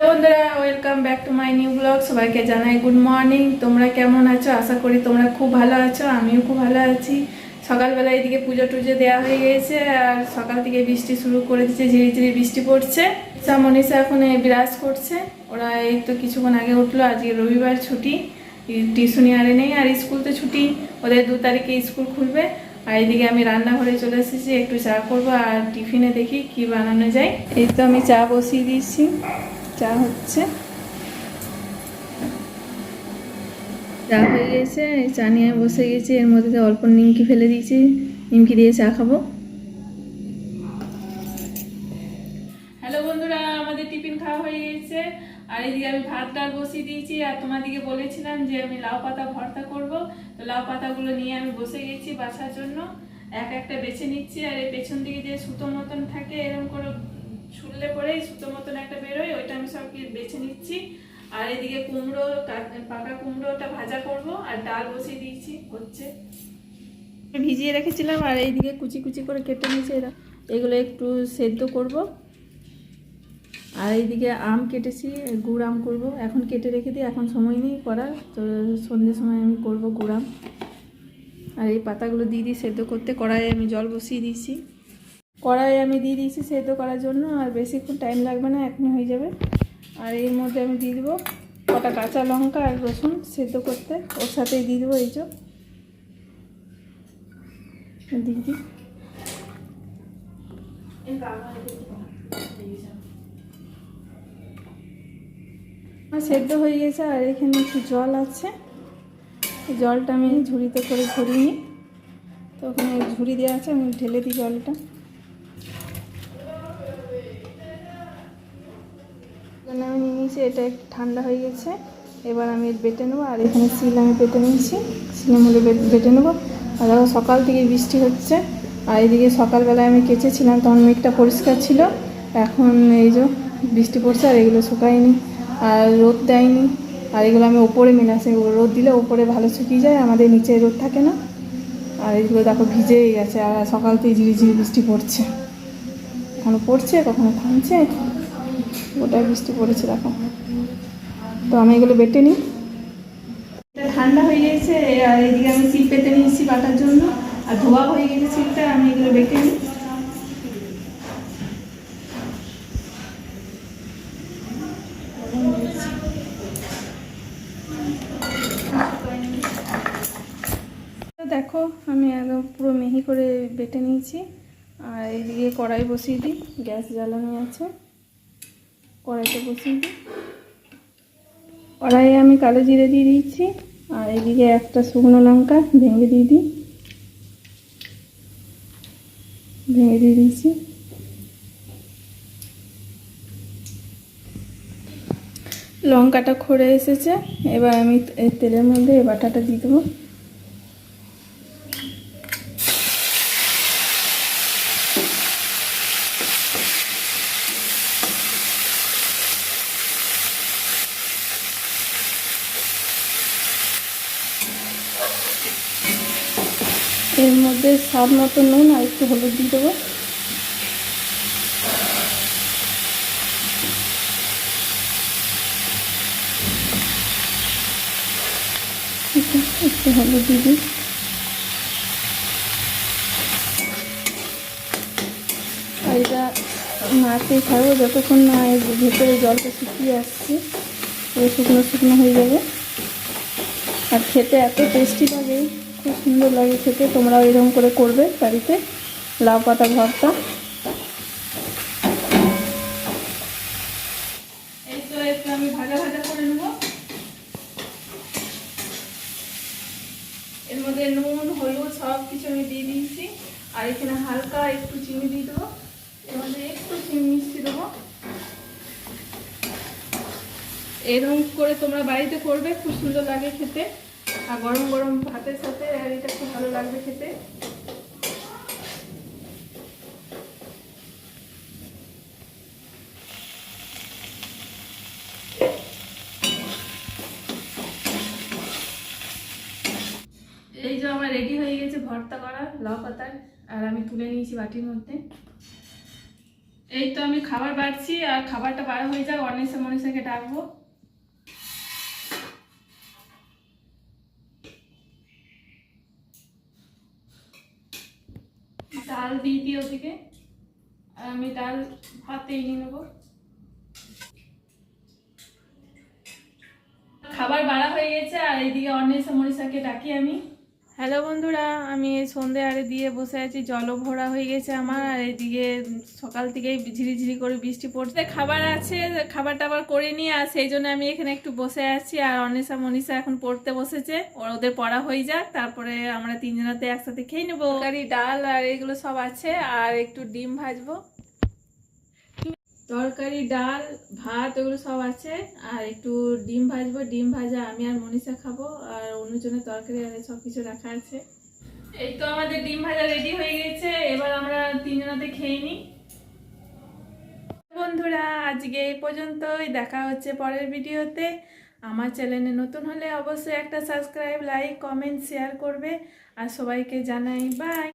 বন্ধুরা welcome back to my new blog সবাইকে জানাই গুড মর্নিং তোমরা কেমন আছো? আশা করি তোমরা খুব ভালো আছো, আমিও খুব ভালো আছি। সকালবেলা এদিকে পুজো টুজো দেওয়া হয়ে গেছে, আর সকাল থেকে বৃষ্টি শুরু করে দিচ্ছে ঝিরি ঝিরি বৃষ্টি পড়ছে। সা মনীষা এখন বিরাজ করছে। ওরা এই তো কিছুক্ষণ আগে উঠল, আজকে রবিবার ছুটি। টিউশনি আরে নেই, আর স্কুল তো ছুটি। ওদের দু তারিখে স্কুল খুলবে। আর এদিকে আমি রান্নাঘরে চলে এসেছি, একটু চা করব আর টিফিনে দেখি কি বানানো যায়। এই তো আমি চা বসিয়ে দিয়েছি। চা হচ্ছে। চা হয়ে গেছে চা নিয়ে বসে গেছি এর মধ্যে অল্প নিমকি ফেলে দিয়েছি নিমকি দিয়ে চা খাব। হ্যালো বন্ধুরা আমাদের টিফিন খাওয়া হয়ে গেছে। আর এদিকে আমি ভাত ডাল বসিয়ে দিয়েছি আর তোমাদেরকে বলেছিলাম যে আমি লাউ পাতা ভর্তা করব। তো লাউ পাতাগুলো নিয়ে আমি বসে গেছি বাছার জন্য। এক একটা বেছে নিচ্ছি আর এই পেছন দিকে যে সুতো মতন থাকে এরকম করে ছুললে পরেই সুতো মতন একটা বেরোয় ওইটা আমি সব কি বেছে নিচ্ছি। আর এদিকে কুমড়ো পাকা কুমড়োটা ভাজা করব আর ডাল বসিয়ে দিয়েছি, হচ্ছে। ভিজিয়ে রেখেছিলাম আর এইদিকে কুচি কুচি করে কেটে নিয়েছি এরা। এগুলো একটু সেদ্ধ করব। আর এইদিকে আম কেটেছি, গুড় আম করব। এখন কেটে রেখে দিই, এখন সময় নেই করার। তো সন্ধ্যের সময় আমি করব গুড় আম। আর এই পাতাগুলো দিয়ে দিই সেদ্ধ করতে। কড়াইয়ে আমি জল বসিয়ে দিয়েছি। কড়াইয়ে আমি দিয়ে দিয়েছি সেদ্ধ করার জন্য। আর বেশিক্ষণ টাইম লাগবে না, এখনই হয়ে যাবে। আর এর মধ্যে আমি দিয়ে দেবো কটা কাঁচা লঙ্কা আর রসুন সেদ্ধ করতে। ওর সাথেই দিয়ে দেবো এই দিয়ে দিই। সেদ্ধ হয়ে গেছে, আর এখানে একটু জল আছে। জলটা আমি ঝুড়িতে করে নিই। তো ওখানে ঝুড়ি দেওয়া আছে, আমি ঢেলে দিই জলটা। আমি নিয়ে নিয়েছি, এটা একটু ঠান্ডা হয়ে গেছে। এবার আমি বেটে নেব, আর এখানে সিল আমি বেটে নিয়েছি। সিলের মধ্যে বেটে নেব। আর দেখো, সকাল থেকে বৃষ্টি হচ্ছে। আর এদিকে সকালবেলায় আমি কেচেছিলাম, তখন মেঘটা পরিষ্কার ছিল। এখন এই যে বৃষ্টি পড়ছে, আর এগুলো শুকায়নি। আর রোদ দেয়নি। আর এগুলো আমি ওপরে মেলে আসি রোদ দিলে ওপরে ভালো শুকিয়ে যায়, আমাদের নিচে রোদ থাকে না। আর এগুলো দেখো, ভিজেই গেছে। আর সকাল থেকে ঝিরি ঝিরি বৃষ্টি পড়ছে। কখনো পড়ছে, কখনো থামছে। ওটাই বৃষ্টি পড়েছে দেখো। তো আমি এগুলো বেটে নিই। ঠান্ডা হয়ে গেছে আর এদিকে আমি সিল পেতে নিয়েছি বাটার জন্য। আর ধোয়া হয়ে গেছে সিলটা আমি এগুলো বেটে নিই। তো দেখো আমি একদম পুরো মিহি করে বেটে নিয়েছি। আর এইদিকে কড়াই বসিয়ে দিই গ্যাস জ্বালানি আছে। কড়াইটা বসিয়ে দিই। কড়াইয়ে আমি কালো জিরে দিয়ে দিয়েছি আর এদিকে একটা শুকনো লঙ্কা ভেঙে দিয়ে দিই। ভেঙে দিয়ে দিয়েছি লঙ্কাটা খড়ে এসেছে, এবার আমি তেলের মধ্যে এই বাটাটা দিয়ে দেবো এর মধ্যে স্বাদ মতো নুন আর একটু হলুদ দিয়ে দেবো। একটু হলুদ দিয়ে দিই। আর এটা নাড়তেই থাকব যতক্ষণ না এর ভেতরে জলটা শুকিয়ে আসছে শুকনো শুকনো হয়ে যাবে। আর খেতে এত টেস্টি লাগে। খুব সুন্দর লাগে খেতে। তোমরাও এরকম করে করবে বাড়িতে। লাউ পাতা ভর্তা। আমি ভাজা ভাজা করে নেব। এর মধ্যে নুন, হলুদ সব কিছু আমি দিয়ে দিয়েছি। আর এখানে হালকা একটু চিনি দিয়ে দেবো। এর মধ্যে একটু চিনি মিষ্টি দেবো। এরকম করে তোমরা বাড়িতে করবে, খুব সুন্দর লাগে খেতে। আর গরম গরম ভাতের সাথে এটা খুব ভালো লাগবে খেতে। এই যে আমার রেডি হয়ে গেছে ভর্তা করা লাউ পাতার, আর আমি তুলে নিয়েছি বাটির মধ্যে। এই তো আমি খাবার বাড়ছি, আর খাবারটা বাড়া হয়ে যাক অনেসা মনীষাকে ডাকবো। ডাল দিয়ে ওদিকে। আর আমি ডাল ভাতে এগিয়ে নেব। খাবার বাড়া হয়ে গেছে, আর এইদিকে অন্বেষা মনীষাকে ডাকি আমি। হ্যালো বন্ধুরা, আমি এই সন্ধে আরে দিয়ে বসে আছি। জলও ভরা হয়ে গেছে আমার, আর এইদিকে সকাল থেকেই ঝিরিঝিরি করে বৃষ্টি পড়ছে। খাবার আছে খাবার টাবার করে নিয়ে আর সেই জন্য আমি এখানে একটু বসে আছি, আর অনিশা মনীষা এখন পড়তে বসেছে। ওর ওদের পড়া হয়ে যাক, তারপরে আমরা তিনজনাতে একসাথে খেয়ে নেব। ডাল আর এগুলো সব আছে, আর একটু ডিম ভাজবো। তরকারি, ডাল, ভাত ওগুলো সব আছে। আর একটু ডিম ভাজবো, ডিম ভাজা আমি আর মনীষা খাব, আর অন্যজনের তরকারি আর সব কিছু রাখা আছে। এই তো আমাদের ডিম ভাজা রেডি হয়ে গেছে, এবার আমরা তিনজনাতে খেয়ে নিই। বন্ধুরা, আজকে এই পর্যন্তই, দেখা হচ্ছে পরের ভিডিওতে। আমার চ্যানেলে নতুন হলে অবশ্যই একটা সাবস্ক্রাইব লাইক কমেন্ট শেয়ার করবে। আর সবাইকে জানাই বাই